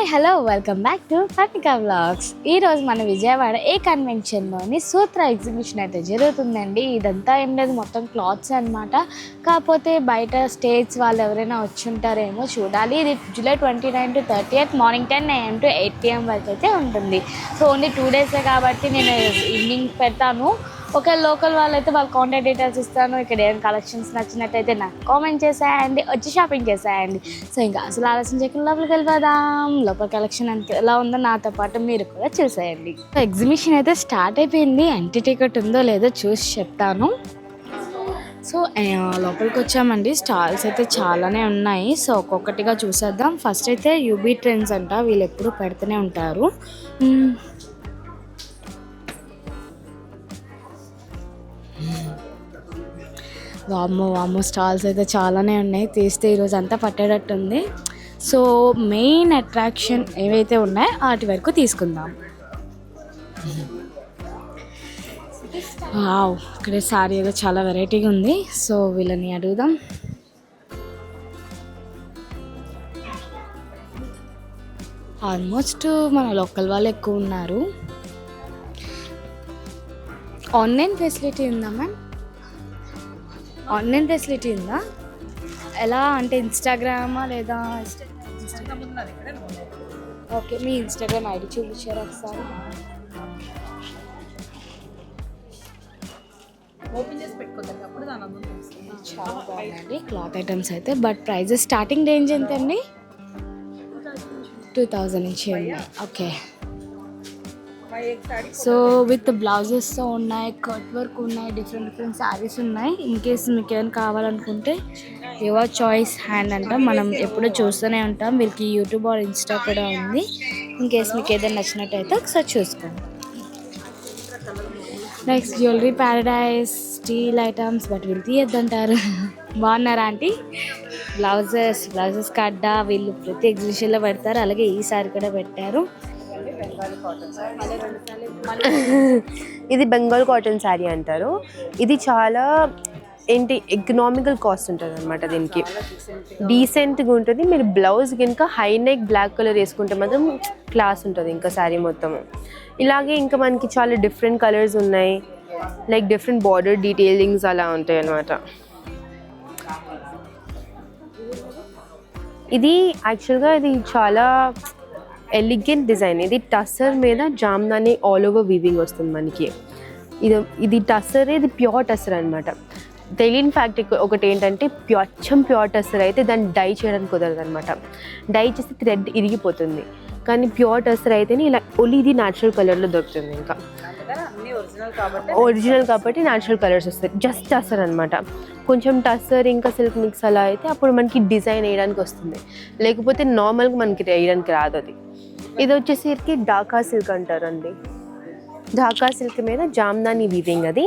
Hi hello welcome back to Patnika vlogs ఈరోజు మన విజయవాడ ఏ కన్వెన్షన్లోని సూత్ర exhibition అయితే జరుగుతుందండి. ఇదంతా ఏం లేదు మొత్తం క్లాత్స్ అన్నమాట. కాకపోతే బయట స్టేట్స్ వాళ్ళు ఎవరైనా వచ్చి ఉంటారేమో చూడాలి. ఇది July twenty nine to thirty eighth morning ten AM to eight PM వరకు అయితే ఉంటుంది సో ఓన్లీ టూ డేసే కాబట్టి నేను ఈవినింగ్ పెడతాను. ఒక లోకల్ వాళ్ళైతే వాళ్ళ కాంటాక్ట్ డీటెయిల్స్ ఇస్తాను. ఇక్కడ ఏమైనా కలెక్షన్స్ నచ్చినట్టయితే నాకు కామెంట్ చేసేయండి. వచ్చి షాపింగ్ చేసేయండి. సో ఇంకా అసలు ఆలోచన చేయకుండా లోపలికి వెళ్ళిపోదాం లోపల కలెక్షన్ అంత ఎలా ఉందో నాతో పాటు మీరు కూడా చూసేయండి. ఎగ్జిబిషన్ అయితే స్టార్ట్ అయిపోయింది. ఎంటీ టికెట్ ఉందో లేదో చూసి చెప్తాను. సో లోపలికి వచ్చామండి. స్టాల్స్ అయితే చాలానే ఉన్నాయి. సో ఒక్కొక్కటిగా చూసేద్దాం. ఫస్ట్ అయితే యూబీ ట్రెండ్స్ అంట. వీళ్ళు ఎప్పుడు పెడుతూనే ఉంటారు. వామ్మో వామ్మో స్టాల్స్ అయితే చాలానే ఉన్నాయి. తీస్తే ఈరోజు అంతా పట్టేటట్టుంది. సో మెయిన్ అట్రాక్షన్ ఏవైతే ఉన్నాయో వాటి వరకు తీసుకుందాం. వావ్ ఇక్కడ సారీ ఏదో చాలా వెరైటీగా ఉంది. సో వీళ్ళని అడుగుదాం. ఆల్మోస్ట్ మన లోకల్ వాళ్ళు ఎక్కువ ఉన్నారు. ఆన్లైన్ ఫెసిలిటీ ఉందా మ్యామ్? ఆన్లైన్ ఫెసిలిటీ ఉందా? ఎలా అంటే ఇన్స్టాగ్రామా లేదా ఓకే మీ ఇన్స్టాగ్రామ్ ఐడి చూపించారు ఒకసారి? ఓపెన్ చేసి పెట్టుకోదండి అప్పుడు దాని అందం తెలుస్తుంది. చాలా బాగుందండి క్లాత్ ఐటమ్స్ అయితే. బట్ ప్రైజెస్ స్టార్టింగ్ రేంజ్ ఎంత అండి టూ థౌజండ్ నుంచి ఓకే. సో విత్ బ్లౌజెస్ ఉన్నాయి కట్ వర్క్ ఉన్నాయి డిఫరెంట్ డిఫరెంట్ శారీస్ ఉన్నాయి. ఇన్ కేస్ మీకు ఏమైనా కావాలనుకుంటే యువర్ చాయిస్ హ్యాండ్ అంట. మనం ఎప్పుడూ చూస్తూనే ఉంటాం. వీళ్ళకి యూట్యూబ్ ఆర్ ఇన్స్టా కూడా ఉంది. ఇన్ కేస్ మీకు ఏదైనా నచ్చినట్టయితే ఒకసారి చూసుకోండి. Next jewellery paradise steel items but వీళ్ళు తీయద్దంటారు. బాగున్నారా ఆంటీ? బ్లౌజెస్ బ్లౌజెస్ కడ్డా వీళ్ళు ప్రతి ఎగ్జిబిషన్లో పెడతారు. అలాగే ఈసారి కూడా పెట్టారు. ఇది బెంగాల్ కాటన్ శారీ అంటారు. ఇది చాలా ఏంటి ఎకనామికల్ కాస్ట్ ఉంటుంది అనమాట దీనికి డీసెంట్గా ఉంటుంది. మీరు బ్లౌజ్ కనుక హై నెక్ బ్లాక్ కలర్ వేసుకుంటే మాత్రం క్లాస్ ఉంటుంది ఇంకా శారీ మొత్తం. ఇలాగే ఇంకా మనకి చాలా డిఫరెంట్ కలర్స్ ఉన్నాయి. లైక్ డిఫరెంట్ బార్డర్ డీటెయిలింగ్స్ అలా ఉంటాయి అనమాట ఇది యాక్చువల్గా ఇది చాలా ఎలిగెంట్ డిజైన్ ఇది టస్సర్ మీద జామ్నాని ఆల్ ఓవర్ వీవింగ్ వస్తుంది మనకి. ఇది ఇది టస్సర్ ఇది ప్యూర్ టస్సర్ అనమాట తెలియని ఫ్యాక్ట్ ఒకటి ఏంటంటే ప్యూర్ అచ్చం ప్యూర్ టస్సర్ అయితే దాన్ని డై చేయడానికి కుదరదు అనమాట డై చేస్తే థ్రెడ్ ఇరిగిపోతుంది. కానీ ప్యూర్ టస్సర్ అయితేనే ఇలా ఒలి ఇది న్యాచురల్ కలర్లో దొరుకుతుంది ఇంకా. ఒరిజినల్ కాబట్టి న్యాచురల్ కలర్స్ వస్తాయి. జస్ట్ టస్సర్ అనమాట కొంచెం టస్సర్ ఇంకా సిల్క్ మిక్స్ అలా అయితే అప్పుడు మనకి డిజైన్ వేయడానికి వస్తుంది. లేకపోతే నార్మల్గా మనకి వేయడానికి రాదు అది. ఇది వచ్చేసరికి డాకా సిల్క్ అంటారండి. ఢాకా సిల్క్ మీద జామ్దాని వీవింగ్ అది.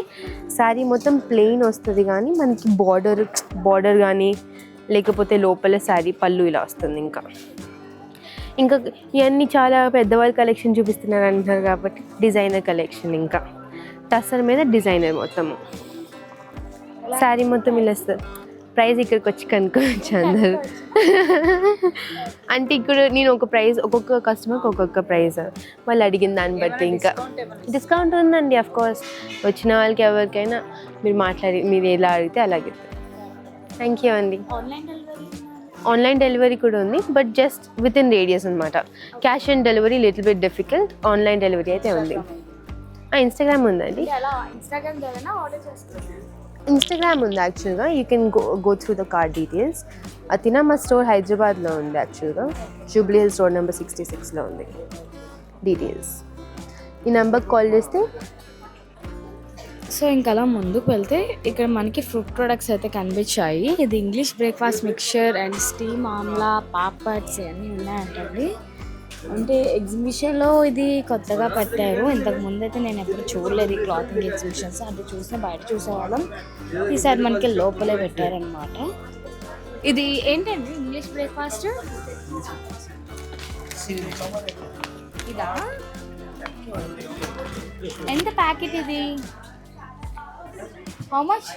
శారీ మొత్తం ప్లెయిన్ వస్తుంది కానీ మనకి బార్డర్ బార్డర్ కానీ లేకపోతే లోపల శారీ పళ్ళు ఇలా వస్తుంది ఇంకా. ఇంకా ఇవన్నీ చాలా పెద్దవాళ్ళ కలెక్షన్ చూపిస్తున్నారు అంటున్నారు కాబట్టి డిజైనర్ కలెక్షన్ ఇంకా. టస్సర్ మీద డిజైనర్ మొత్తము శారీ మొత్తం ఇలా ప్రైస్ ఇక్కడికి వచ్చి కనుక్కోవచ్చు అందరు. అంటే ఇక్కడ నేను ఒక ప్రైస్ ఒక్కొక్క కస్టమర్కి ఒక్కొక్క ప్రైస్ వాళ్ళు అడిగిన దాన్ని బట్టి ఇంకా. డిస్కౌంట్ ఉందండి అఫ్ కోర్స్ వచ్చిన వాళ్ళకి ఎవరికైనా మీరు మాట్లాడి మీరు ఎలా అడిగితే అలాగే థ్యాంక్ యూ అండి. ఆన్లైన్ డెలివరీ కూడా ఉంది but just with in radius అనమాట cash on delivery little bit difficult online delivery అయితే ఉంది. ఇన్స్టాగ్రామ్ ఉందండి. ఇన్స్టాగ్రామ్ ఉంది యాక్చువల్గా. You can go go through the card details. అతినా మా స్టోర్ హైదరాబాద్లో ఉంది యాక్చువల్గా. Jubilee Hills road number sixty సిక్స్లో ఉంది. డీటెయిల్స్. ఈ నెంబర్కి కాల్ చేస్తే సో ఇంకా అలా ముందుకు వెళ్తే ఇక్కడ మనకి ఫ్రూట్ ప్రొడక్ట్స్ అయితే కనిపించాయి. ఇది English breakfast mixture and steam amla papads ఇవన్నీ ఉన్నాయంటండి. అంటే ఎగ్జిబిషన్లో ఇది కొత్తగా పెట్టారు. ఇంతకు ముందు అయితే నేను ఎప్పుడు చూడలేదు ఈ క్లాతింగ్ ఎగ్జిబిషన్స్ అంటే చూసిన బయట చూసేవాళ్ళం. ఈసారి మనకి లోపలే పెట్టారనమాట ఇది ఏంటండి ఇంగ్లీష్ బ్రేక్ఫాస్ట్ ఇదా? ఎంత ప్యాకెట్ ఇది? How much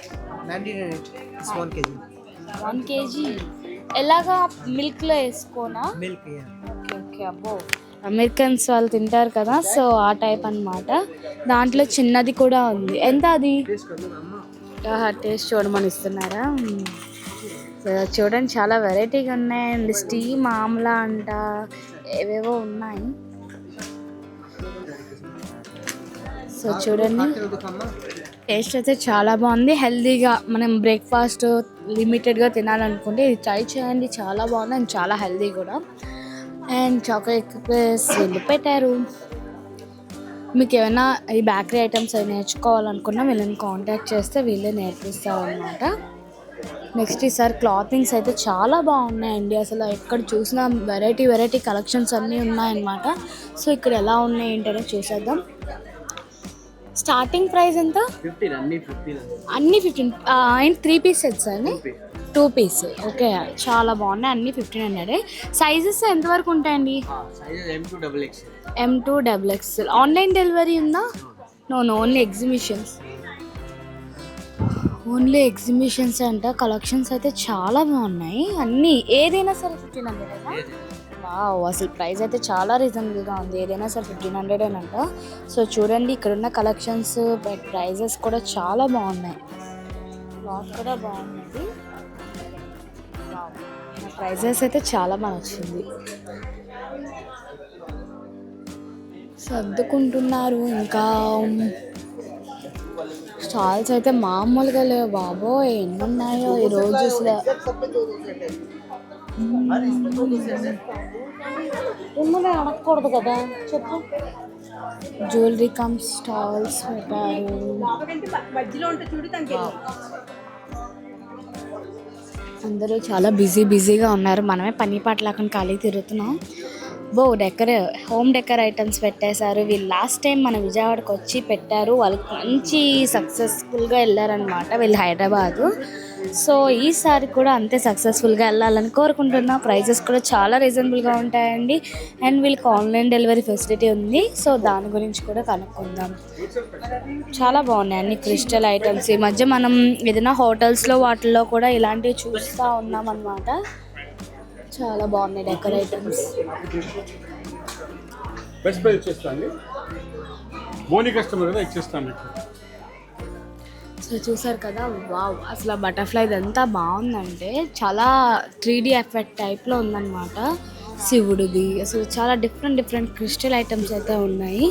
99 it's 1 kg. One K G ఎలాగా మిల్క్లో వేసుకోనా? మిల్క్ ఓకే ఓకే అబ్బో. అమెరికన్స్ వాళ్ళు తింటారు కదా సో ఆ టైప్ అన్నమాట. దాంట్లో చిన్నది కూడా ఉంది. ఎంత అది? టేస్ట్ చూడమని ఇస్తున్నారా? చూడండి చాలా వెరైటీగా ఉన్నాయండి స్టీమ్ ఆమ్లా అంట ఏవేవో ఉన్నాయి. సో చూడండి. టేస్ట్ అయితే చాలా బాగుంది. హెల్దీగా మనం బ్రేక్ఫాస్ట్ లిమిటెడ్గా తినాలనుకుంటే ఇది ట్రై చేయండి. చాలా బాగుంది అండ్ చాలా హెల్దీ కూడా. అండ్ చాక్లెట్ ప్లస్ వీళ్ళు పెట్టారు? మీకు ఏమైనా ఈ బేకరీ ఐటమ్స్ అవి నేర్చుకోవాలనుకున్నా వీళ్ళని కాంటాక్ట్ చేస్తే వీళ్ళే నేర్పిస్తారు అనమాట నెక్స్ట్ ఈసారి క్లాతింగ్స్ అయితే చాలా బాగున్నాయండి. అసలు ఎక్కడ చూసినా వెరైటీ వెరైటీ కలెక్షన్స్ అన్నీ ఉన్నాయన్నమాట. సో ఇక్కడ ఎలా ఉన్నాయి ఏంటనే చూసేద్దాం. స్టార్టింగ్ ప్రైస్ ఎంత? ఫిఫ్టీన్ అన్ని ఫిఫ్టీన్. అన్ని fifteen. And three piece sets అండి? టూ పీస్ ఓకే చాలా బాగున్నాయి. అన్ని ఫిఫ్టీన్ హండ్రెడ్. సైజెస్ ఎంతవరకు ఉంటాయండి? M two double X M two double X online delivery ఉందా? No no only exhibitions only exhibitions అంట. కలెక్షన్స్ అయితే చాలా బాగున్నాయి. అన్నీ ఏదైనా సరే ఫిఫ్టీన్ హండ్రెడ్ వావ్ అసలు ప్రైస్ అయితే చాలా రీజనబుల్గా ఉంది. ఏదైనా సరే ఫిఫ్టీన్ హండ్రెడ్ అంట సో చూడండి ఇక్కడున్న కలెక్షన్స్ బట్ ప్రైజెస్ కూడా చాలా బాగున్నాయి. క్లాత్ కూడా బాగుంది. ప్రైజెస్ అయితే చాలా బాగా నచ్చింది సర్దుకుంటున్నారు ఇంకా. స్టాల్స్ అయితే మామూలుగా లేవు బాబోయ్. ఎన్ని ఉన్నాయో ఈ రోజు అసలు ఏమన్నా అడగకూడదు కదా. చెప్పు. జ్యువెలరీ కమ్ స్టాల్స్ పెట్టారు. అందరూ చాలా బిజీ బిజీగా ఉన్నారు. మనమే పని పాట లేకుండా ఖాళీ తిరుగుతున్నాం. బో డెకర్ హోమ్ డెకర్ ఐటమ్స్ పెట్టేశారు. వీళ్ళు లాస్ట్ టైం మన విజయవాడకి వచ్చి పెట్టారు. వాళ్ళకి మంచి సక్సెస్ఫుల్గా వెళ్ళారనమాట వీళ్ళు హైదరాబాదు. సో ఈసారి కూడా అంతే సక్సెస్ఫుల్గా వెళ్ళాలని కోరుకుంటున్నా. ప్రైజెస్ కూడా చాలా రీజనబుల్గా ఉంటాయండి. అండ్ వీళ్ళకి ఆన్లైన్ డెలివరీ ఫెసిలిటీ ఉంది. సో దాని గురించి కూడా కనుక్కుందాం. చాలా బాగున్నాయి అన్ని క్రిస్టల్ ఐటమ్స్ ఈ మధ్య మనం ఏదైనా హోటల్స్లో వాటిల్లో కూడా ఇలాంటివి చూస్తూ ఉన్నాం అనమాట చాలా బాగున్నాయి decor items best price customer కదా ఇచ్చేస్తాను మీకు. సో చూసారు కదా? వావ్! అసలు ఆ బటర్ఫ్లై ఇదంతా బాగుందంటే చాలా త్రీడీ ఎఫెక్ట్ టైప్లో ఉందన్నమాట. శివుడిది. అసలు చాలా డిఫరెంట్ డిఫరెంట్ క్రిస్టల్ ఐటమ్స్ అయితే ఉన్నాయి.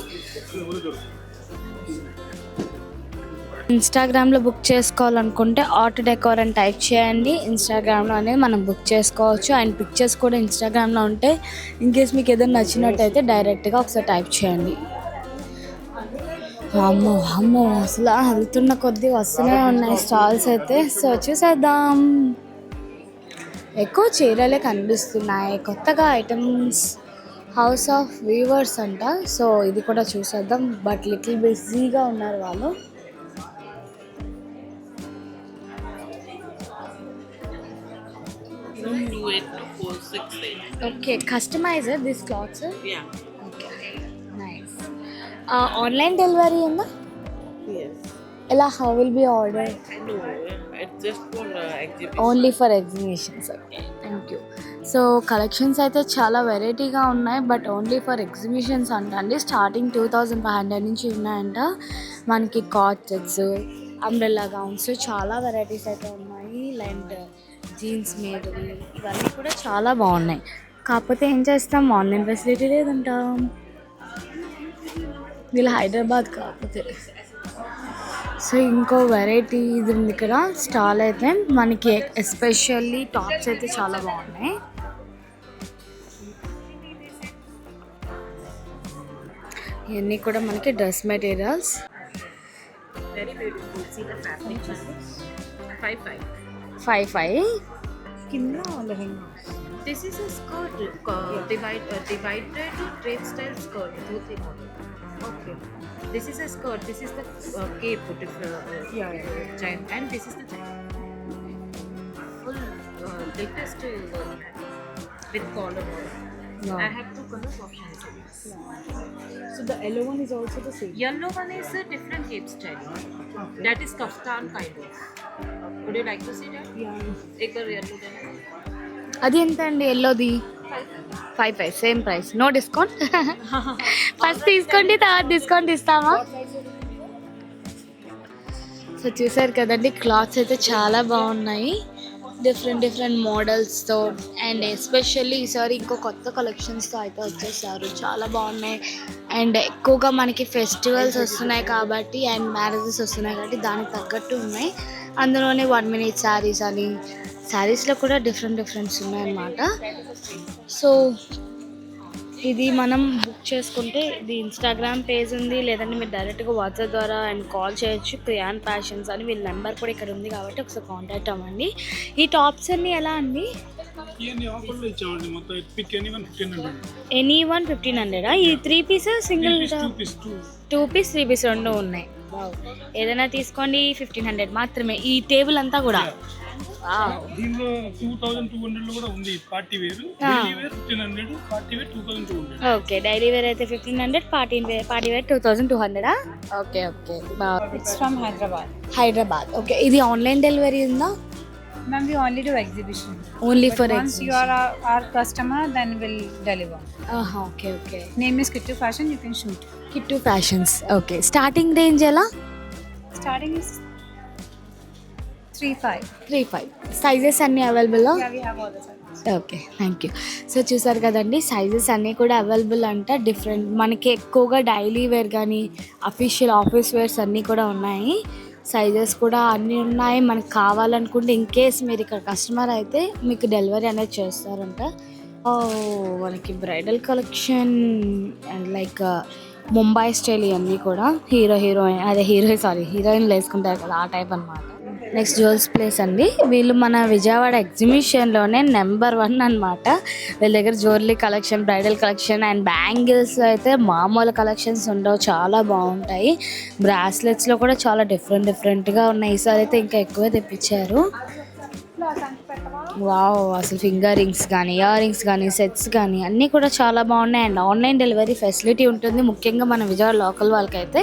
ఇన్స్టాగ్రామ్లో బుక్ చేసుకోవాలనుకుంటే ఆర్ట్ డెకోర్ అని టైప్ చేయండి. ఇన్స్టాగ్రామ్లో అనేది మనం బుక్ చేసుకోవచ్చు. అండ్ పిక్చర్స్ కూడా ఇన్స్టాగ్రామ్లో ఉంటే ఇన్ కేస్ మీకు ఏదైనా నచ్చినట్టయితే డైరెక్ట్గా ఒకసారి టైప్ చేయండి. అమ్మో అమ్మో అసలు వెళ్తున్న కొద్దీ వస్తూనే ఉన్నాయి స్టాల్స్ అయితే. సో చూసేద్దాం. ఎక్కువ చీరలే కనిపిస్తున్నాయి. కొత్తగా ఐటమ్స్ హౌస్ ఆఫ్ వీవర్స్ అంట. సో ఇది కూడా చూసేద్దాం. బట్ లిటిల్ బిజీగా ఉన్నారు వాళ్ళు. Okay customiser this clothes online delivery ఉందా. ఎలా? How will be order. Only for exhibitions thank you so collections అయితే చాలా వెరైటీగా ఉన్నాయి బట్ ఓన్లీ ఫర్ ఎగ్జిబిషన్స్ అంట అండి starting two thousand five hundred నుంచి ఉన్నాయంట. మనకి కాట్ సెట్స్ అంబ్రెల్లా గౌన్స్ చాలా వెరైటీస్ అయితే ఉన్నాయి. అండ్ జీన్స్ మీదవి ఇవన్నీ కూడా చాలా బాగున్నాయి. కాకపోతే ఏం చేస్తాం? ఆన్లైన్ ఫెసిలిటీ లేదంటాం. వీళ్ళు హైదరాబాద్ కాకపోతే సో ఇంకో వెరైటీ ఇది ఉంది ఇక్కడ స్టాల్ అయితే మనకి ఎస్పెషల్లీ టాప్స్ అయితే చాలా బాగున్నాయి ఇవన్నీ కూడా మనకి dress materials Very beautiful. See the fabric. Five five. Five five కింద lehenga This is a skirt. Uh, divide, uh, divided drape style skirt. Okay. This is a skirt. This is the uh, cape. Put uh, yeah, yeah. Giant. And this is the full uh, latest uh, with collar. Yeah. I have two colors options. Yeah. So the yellow one is also the same. Yellow one is a different cape style. Okay. That is kaftan kind of. Would you like to see that? Yeah. అది ఎంత అండి ఎల్లోది? Five five same price no discount first తీసుకోండి తర్వాత discount ఇస్తామా? So చూసారు కదండి clothes అయితే చాలా బాగున్నాయి. డిఫరెంట్ డిఫరెంట్ మోడల్స్తో అండ్ ఎస్పెషల్లీ ఈసారి ఇంకో కొత్త కలెక్షన్స్తో అయితే వచ్చేసారు. చాలా బాగున్నాయి. అండ్ ఎక్కువగా మనకి ఫెస్టివల్స్ వస్తున్నాయి కాబట్టి అండ్ మ్యారేజెస్ వస్తున్నాయి కాబట్టి దానికి తగ్గట్టు ఉన్నాయి. అందులోనే వన్ మినిట్ శారీస్ అని శారీస్లో కూడా డిఫరెంట్ డిఫరెంట్స్ ఉన్నాయన్నమాట. సో ఇది మనం బుక్ చేసుకుంటే ఇది ఇన్స్టాగ్రామ్ పేజ్ ఉంది లేదంటే మీరు డైరెక్ట్గా వాట్సాప్ ద్వారా అండ్ కాల్ చేయొచ్చు. ప్రియాన్ ఫ్యాషన్స్ అని వీళ్ళ నెంబర్ కూడా ఇక్కడ ఉంది కాబట్టి ఒకసారి కాంటాక్ట్ అవ్వండి. ఈ టాప్స్ అన్ని ఎలా అండి? ఎనీ వన్ ఫిఫ్టీన్ హండ్రెడ్ ఈ three pieces single two piece piece three piece రెండు ఉన్నాయి. ఏదైనా తీసుకోండి ఫిఫ్టీన్ హండ్రెడ్ మాత్రమే. ఈ టేబుల్ అంతా కూడా. దీనిలో టూ థౌజండ్ టూ హండ్రెడ్లో కూడా ఉంది party wear. Fifteen hundred party wear two thousand two hundred. Okay daily wear అయితే fifteen hundred party wear party wear two thousand two హండ్రెడా? Okay okay. It's from Hyderabad. Hyderabad. Okay ఇది online delivery ఉందా? Ma'am, we only do exhibition. Only But for once you are our, our customer, then we'll deliver. Okay okay. Name is Kittu Fashion. You can shoot. Kittu fashions okay starting range ఎలా Starting is three five. Three five. Sizes అన్నీ available. Okay thank you so చూసారు కదండి sizes అన్నీ కూడా available అంట. Different మనకి ఎక్కువగా daily wear కానీ అఫీషియల్ ఆఫీస్ వేర్స్ అన్నీ కూడా ఉన్నాయి. సైజెస్ కూడా అన్నీ ఉన్నాయి. మనకు కావాలనుకుంటే ఇన్ కేస్ మీరు ఇక్కడ కస్టమర్ అయితే మీకు డెలివరీ అనేది చేస్తారంట. మనకి bridal collection and like Mumbai style ఇవన్నీ కూడా హీరో హీరోయిన్ అదే హీరో సారీ హీరోయిన్లు వేసుకుంటారు కదా ఆ టైప్ అన్నమాట. నెక్స్ట్ జ్యువెల్స్ ప్లేస్ అండి. వీళ్ళు మన విజయవాడ ఎగ్జిబిషన్లోనే నెంబర్ వన్ అన్నమాట. వీళ్ళ దగ్గర jewellery collection bridal collection and bangles అయితే మామూలు కలెక్షన్స్ ఉండవు. చాలా బాగుంటాయి. బ్రాస్లెట్స్లో కూడా చాలా డిఫరెంట్ డిఫరెంట్గా ఉన్నాయి. ఈసారి అయితే ఇంకా ఎక్కువ తెప్పించారు. వావ్ అసలు ఫింగర్ రింగ్స్ కానీ ఇయర్ రింగ్స్ కానీ సెట్స్ కానీ అన్నీ కూడా చాలా బాగున్నాయి. అండ్ ఆన్లైన్ డెలివరీ ఫెసిలిటీ ఉంటుంది. ముఖ్యంగా మన విజయవాడ లోకల్ వాళ్ళకైతే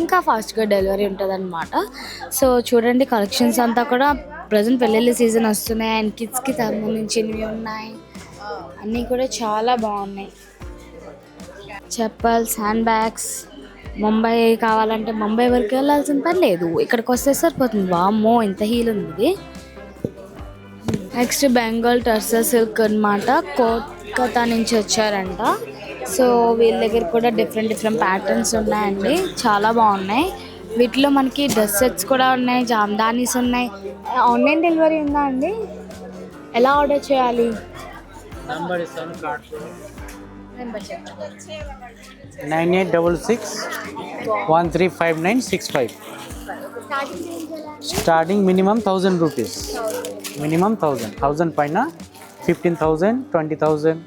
ఇంకా ఫాస్ట్గా డెలివరీ ఉంటుంది అనమాట సో చూడండి కలెక్షన్స్ అంతా కూడా ప్రజెంట్ పెళ్ళిళ్ళ సీజన్ వస్తున్నాయి. అండ్ కిడ్స్కి సంబంధించినవి ఉన్నాయి. అన్నీ కూడా చాలా బాగున్నాయి. చెప్పల్స్ హ్యాండ్ బ్యాగ్స్ ముంబై కావాలంటే ముంబై వరకు వెళ్ళాల్సిన పని లేదు. ఇక్కడికి వస్తే సరిపోతుంది. వామ్మో ఇంత హీల్ ఉంది. నెక్స్ట్ బెంగాల్ టర్సర్ సిల్క్ అన్నమాట. కోల్కతా నుంచి వచ్చారంట. సో వీళ్ళ దగ్గర కూడా డిఫరెంట్ డిఫరెంట్ ప్యాటర్న్స్ ఉన్నాయండి. చాలా బాగున్నాయి. వీటిలో మనకి డ్రెస్ సెట్స్ కూడా ఉన్నాయి జామ్దానీస్ ఉన్నాయి. ఆన్లైన్ డెలివరీ ఉందా అండి? ఎలా ఆర్డర్ చేయాలి? Nine eight double six one three five nine six five. Starting minimum thousand rupees. Minimum thousand. Thousand పైన fifteen thousand twenty thousand.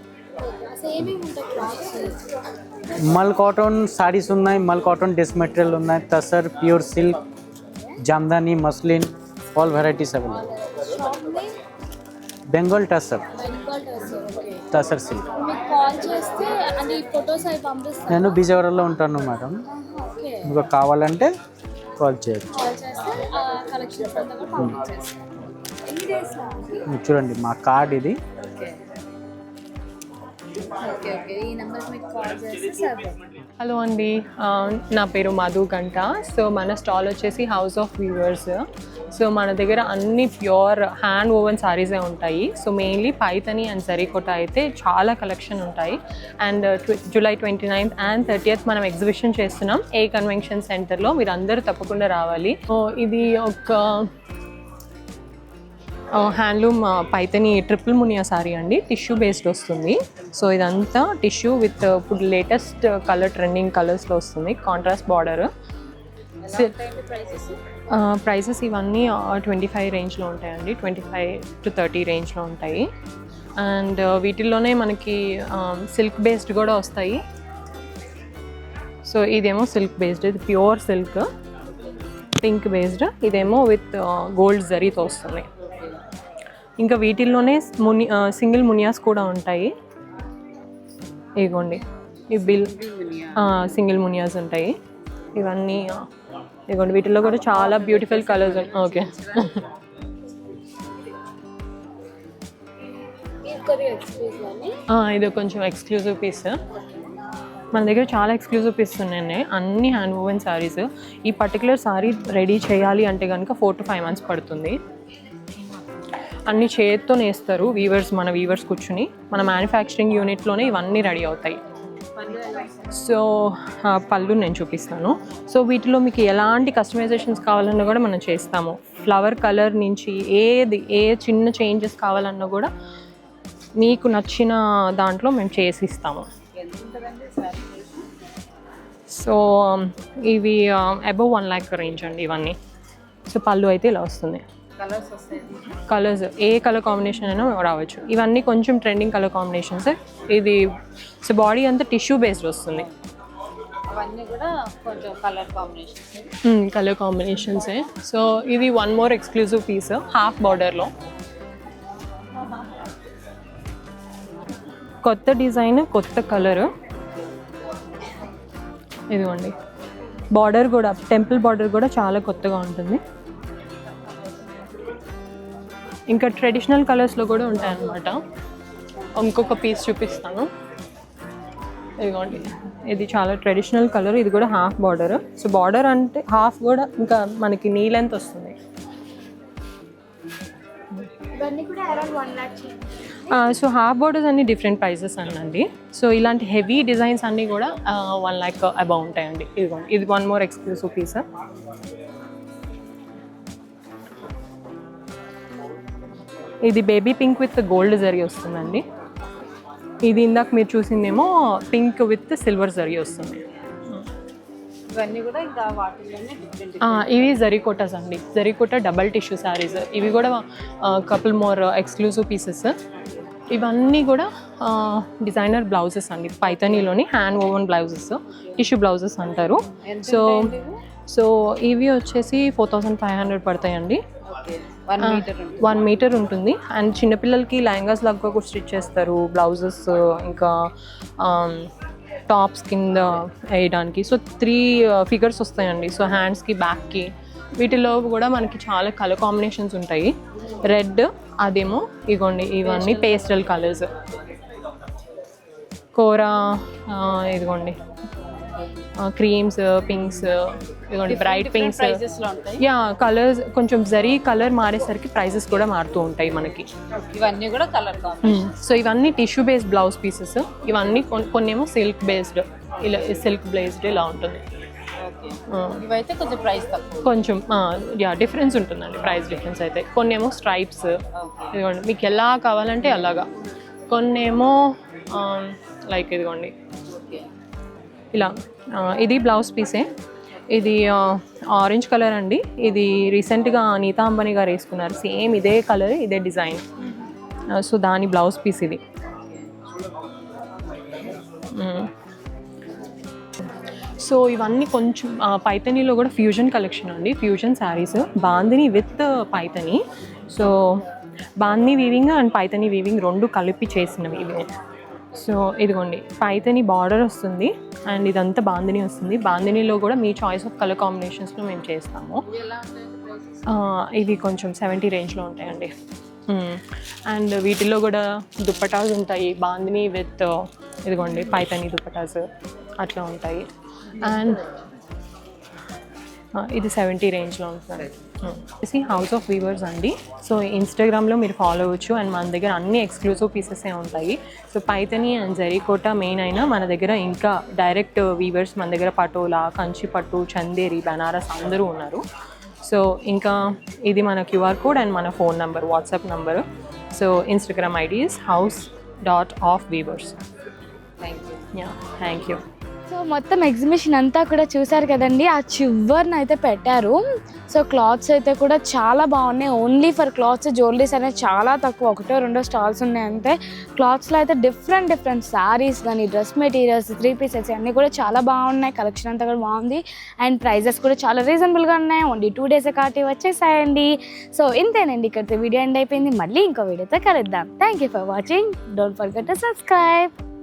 Mul cotton saris ఉన్నాయి. మల్ కాటన్ డ్రెస్ మెటీరియల్ ఉన్నాయి. Tussar pure silk Jamdani muslin all varieties available Bengal tussar. Tussar silk. అవి నేను విజయవాడలో ఉంటాను madam. మీకు కావాలంటే call మీరు చూడండి మా కార్డ్ ఇది. ఓకే. Okay okay. ఈ నెంబర్కి మీకు కాల్ చేస్తే సరిపోతుంది. హలో అండి. నా పేరు మధు గంట. సో మన స్టాల్ వచ్చేసి హౌస్ ఆఫ్ వ్యూవర్స్ సో మన దగ్గర అన్ని ప్యూర్ హ్యాండ్ ఓవెన్ సారీసే ఉంటాయి. సో మెయిన్లీ పైతని అండ్ సరికొట అయితే చాలా కలెక్షన్ ఉంటాయి. And July twenty ninth and thirtieth మనం ఎగ్జిబిషన్ చేస్తున్నాం. ఏ కన్వెన్షన్ సెంటర్లో మీరు అందరూ తప్పకుండా రావాలి. సో ఇది ఒక హ్యాండ్లూమ్ పైతని ట్రిపుల్ మునియా సారీ అండి. టిష్యూ బేస్డ్ వస్తుంది. సో ఇదంతా టిష్యూ విత్ ఇప్పుడు లేటెస్ట్ కలర్ ట్రెండింగ్ కలర్స్లో వస్తుంది. కాంట్రాస్ట్ బార్డర్ ప్రైసెస్ ఇవన్నీ ట్వంటీ ఫైవ్ రేంజ్లో ఉంటాయండి. ట్వంటీ ఫైవ్ టు థర్టీ రేంజ్లో ఉంటాయి. అండ్ వీటిల్లోనే మనకి సిల్క్ బేస్డ్ కూడా వస్తాయి. సో ఇదేమో సిల్క్ బేస్డ్ ఇది ప్యూర్ సిల్క్ పింక్ బేస్డ్ ఇదేమో విత్ గోల్డ్ జరీతో వస్తుంది. ఇంకా వీటిల్లోనే ముని సింగిల్ మునియాస్ కూడా ఉంటాయి. ఇగోండి. ఈ బిల్ సింగిల్ మునియాస్ ఉంటాయి. ఇవన్నీ ఇదిగోండి వీటిల్లో కూడా చాలా బ్యూటిఫుల్ కలర్స్ ఓకే. ఆ, ఇది కొంచెం ఎక్స్క్లూజివ్ పీస్ మన దగ్గర చాలా ఎక్స్క్లూజివ్ పీస్ ఉన్నాయండి. అన్ని హ్యాండ్ వూవెన్ సారీస్ ఈ పర్టికులర్ సారీ రెడీ చేయాలి అంటే కనుక ఫోర్ టు ఫైవ్ మంత్స్ పడుతుంది. అన్ని చేతితో నేస్తారు వీవర్స్ మన వీవర్స్ కూర్చుని. మన మ్యానుఫ్యాక్చరింగ్ యూనిట్లోనే ఇవన్నీ రెడీ అవుతాయి. సో పళ్ళు నేను చూపిస్తాను. సో వీటిలో మీకు ఎలాంటి కస్టమైజేషన్స్ కావాలన్నా కూడా మనం చేస్తాము. ఫ్లవర్ కలర్ నుంచి ఏది ఏ చిన్న చేంజెస్ కావాలన్నా కూడా మీకు నచ్చిన దాంట్లో మేము చేసి ఇస్తాము సో ఇవి అబవ్ వన్ ల్యాక్ రేంజ్ అండి ఇవన్నీ. సో పళ్ళు అయితే ఇలా వస్తుంది కలర్స్ ఏ కలర్ కాంబినేషన్ అయినా రావచ్చు. ఇవన్నీ కొంచెం ట్రెండింగ్ కలర్ కాంబినేషన్స్. ఇది సో బాడీ అంతా టిష్యూ బేస్డ్ వస్తుంది. అవన్నీ కూడా కొంచెం కలర్ కాంబినేషన్ కలర్ కాంబినేషన్సే. సో ఇది one more exclusive piece half బార్డర్లో కొత్త డిజైన్ కొత్త కలర్. ఇదిగోండి. బార్డర్ కూడా టెంపుల్ బార్డర్ కూడా చాలా కొత్తగా ఉంటుంది. ఇంకా ట్రెడిషనల్ కలర్స్లో కూడా ఉంటాయన్నమాట. ఇంకొక పీస్ చూపిస్తాను. ఇదిగోండి. ఇది చాలా ట్రెడిషనల్ కలర్ ఇది కూడా హాఫ్ బార్డర్ సో బార్డర్ అంటే హాఫ్ కూడా ఇంకా మనకి నీ లెంత్ వస్తుంది. సో హాఫ్ బార్డర్స్ అన్ని డిఫరెంట్ ప్రైజెస్ అండి సో ఇలాంటి హెవీ డిజైన్స్ అన్నీ కూడా వన్ ల్యాక్ అబౌ ఉంటాయండి. ఇదిగోండి. ఇది వన్ మోర్ ఎక్స్క్లూసివ్ పీస్ ఇది baby pink with gold zari వస్తుందండి. ఇది ఇందాక మీరు చూసిందేమో పింక్ విత్ సిల్వర్ జరీ వస్తుంది. ఇవి జరీకోటాస్ అండి. జరీకోట డబల్ టిష్యూ శారీస్ ఇవి కూడా కపుల్ మోర్ ఎక్స్క్లూజివ్ పీసెస్ ఇవన్నీ కూడా డిజైనర్ బ్లౌజెస్ అండి. పైతనీలోని hand woven blouses tissue blouses అంటారు. సో సో ఇవి వచ్చేసి ఫోర్ థౌసండ్ ఫైవ్ హండ్రెడ్ పడతాయండి. వన్ మీటర్ ఉంటుంది. వన్ మీటర్ ఉంటుంది. అండ్ చిన్నపిల్లలకి లెహంగాస్ లాగా కూడా స్టిచ్ చేస్తారు బ్లౌజెస్ ఇంకా టాప్స్ కింద వేయడానికి. సో త్రీ ఫిగర్స్ వస్తాయండి. సో హ్యాండ్స్కి బ్యాక్కి. వీటిలో కూడా మనకి చాలా కలర్ కాంబినేషన్స్ ఉంటాయి. రెడ్ అదేమో ఇగోండి ఇవన్నీ పేస్టల్ కలర్స్. కూర ఇదిగోండి. క్రీమ్స్ పింక్స్ ఇదిగోండి బ్రైట్ పింక్స్ యా కలర్స్ కొంచెం జరీ కలర్ మారేసరికి ప్రైజెస్ కూడా మారుతూ ఉంటాయి మనకి. ఇవన్నీ కూడా కలర్ సో ఇవన్నీ టిష్యూ బేస్డ్ బ్లౌజ్ పీసెస్ ఇవన్నీ కొన్- కొన్ని ఏమో సిల్క్ బేస్డ్ ఇలా సిల్క్ బేస్డ్ ఇలా ఉంటుంది. ఆ, ఇవైతే కొంచెం ప్రైస్ కొంచెం యా డిఫరెన్స్ ఉంటుందండి ప్రైస్ డిఫరెన్స్ అయితే. కొన్ని ఏమో స్ట్రైప్స్ ఇదిగోండి మీకు ఎలా కావాలంటే అలాగా. కొన్ని ఏమో లైక్ ఇదిగోండి ఇలా ఇది బ్లౌజ్ పీసే. ఇది ఆరెంజ్ కలర్ అండి. ఇది రీసెంట్గా నీతా అంబానీ గారు వేసుకున్నారు. సేమ్ ఇదే కలర్ ఇదే డిజైన్. సో దాని బ్లౌజ్ పీస్ ఇది. సో ఇవన్నీ కొంచెం పైతనీలో కూడా ఫ్యూజన్ కలెక్షన్ అండి. Fusion saris. Bandhani with Paithani. So bandhani weaving and Paithani weaving రెండు కలిపి చేసినవి ఇవి. సో ఇదిగోండి పైతని బార్డర్ వస్తుంది అండ్ ఇదంతా బాందిని వస్తుంది. బాందినిలో కూడా మీ చాయిస్ ఆఫ్ కలర్ కాంబినేషన్స్లో మేము చేస్తాము. ఇవి కొంచెం సెవెంటీ రేంజ్లో ఉంటాయండి. అండ్ వీటిల్లో కూడా దుప్పటాస్ ఉంటాయి. బాందిని విత్ ఇదిగోండి పైతని దుప్పటాస్ అట్లా ఉంటాయి. అండ్ ఇది సెవెంటీ రేంజ్లో ఉంటుంది ఇది హౌస్ ఆఫ్ వీవర్స్ అండి. సో ఇన్స్టాగ్రామ్లో మీరు ఫాలో అవ్వచ్చు. అండ్ మన దగ్గర అన్ని ఎక్స్క్లూజివ్ పీసెసే ఉంటాయి. సో పైతని అండ్ జరీకోట మెయిన్ అయినా మన దగ్గర ఇంకా డైరెక్ట్ వీవర్స్ మన దగ్గర పటోలా కంచి పట్టు చందేరి బనారస్ అందరూ ఉన్నారు. సో ఇంకా ఇది మన క్యూఆర్ కోడ్ అండ్ మన phone number WhatsApp number so Instagram IDs house dot of weavers thank you yeah thank you so మొత్తం ఎగ్జిబిషన్ అంతా కూడా చూసారు కదండి. ఆ చివర్ని అయితే పెట్టారు. సో క్లాత్స్ అయితే కూడా చాలా బాగున్నాయి. ఓన్లీ ఫర్ క్లాత్స్ జ్యువెలరీస్ అనేవి చాలా తక్కువ. ఒకటో రెండో స్టాల్స్ ఉన్నాయి అంతే. క్లాత్స్లో అయితే డిఫరెంట్ డిఫరెంట్ శారీస్ కానీ డ్రెస్ మెటీరియల్స్ త్రీ పీసెస్ అన్నీ కూడా చాలా బాగున్నాయి. కలెక్షన్ అంతా కూడా బాగుంది. అండ్ ప్రైజెస్ కూడా చాలా రీజనబుల్గా ఉన్నాయి. ఓన్లీ టూ డేస్ కాటి వచ్చేసాయండి. సో ఇంతేనండి. ఇక్కడితో వీడియో ఎండ్ అయిపోయింది. మళ్ళీ ఇంకో వీడియోతో కలుద్దాం. Thank you for watching don't forget to subscribe